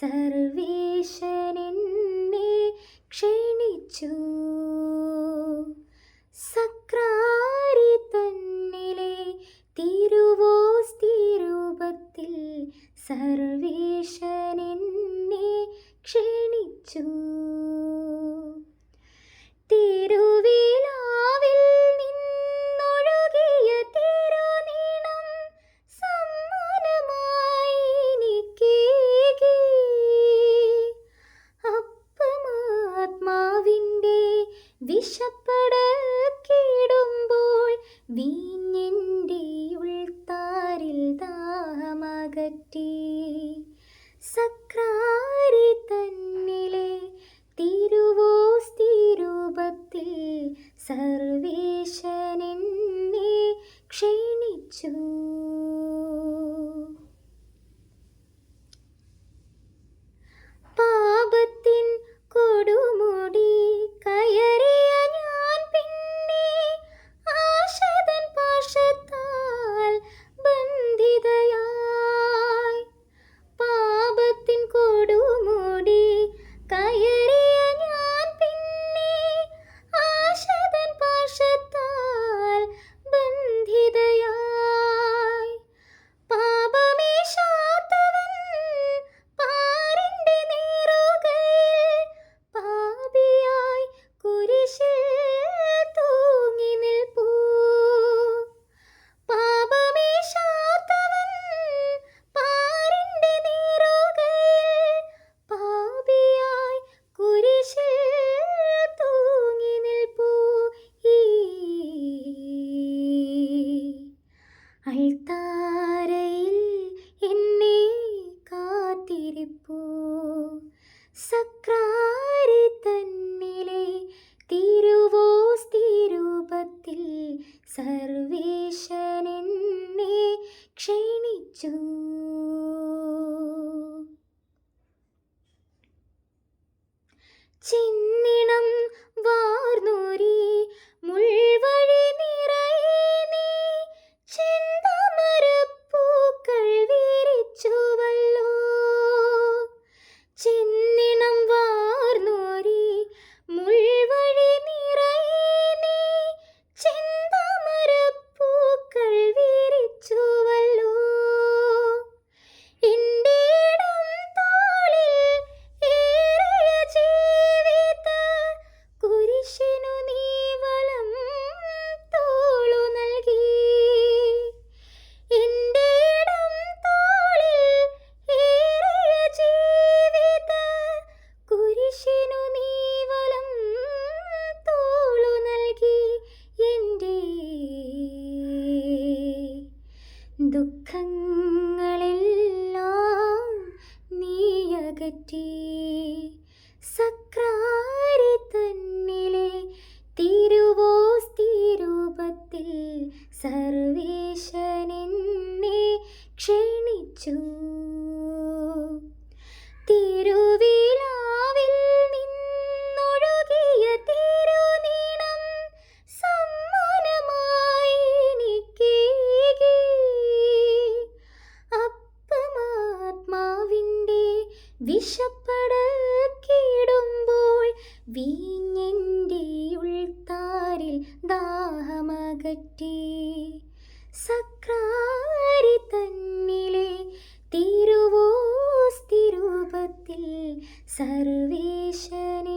സർവേശനെന്നെ ക്ഷണിച്ചു. സക്രാരി തന്നിലെ തിരുവോ സ്ഥിരൂപത്തിൽ സർവേശനെന്നെ ക്ഷണിച്ചു. വിശപ്പടക്കിടുമ്പോൾ വീഞ്ഞിന്റെ ഉൾത്താരിൽ ദാഹമകറ്റി. സക് സക്രാരി തന്നിലെ തിരുവോസ് തിരൂപത്തിൽ സർവേശനെന്നെ ക്ഷണിച്ചു. ചിന്ത പറ്റി വീഞ്ഞെന്റെ ഉൾത്താരിൽ ദാഹമകറ്റി. സക്രാരി തന്നിലെ തിരുവോസ്തിരൂപത്തിൽ സർവേശനെ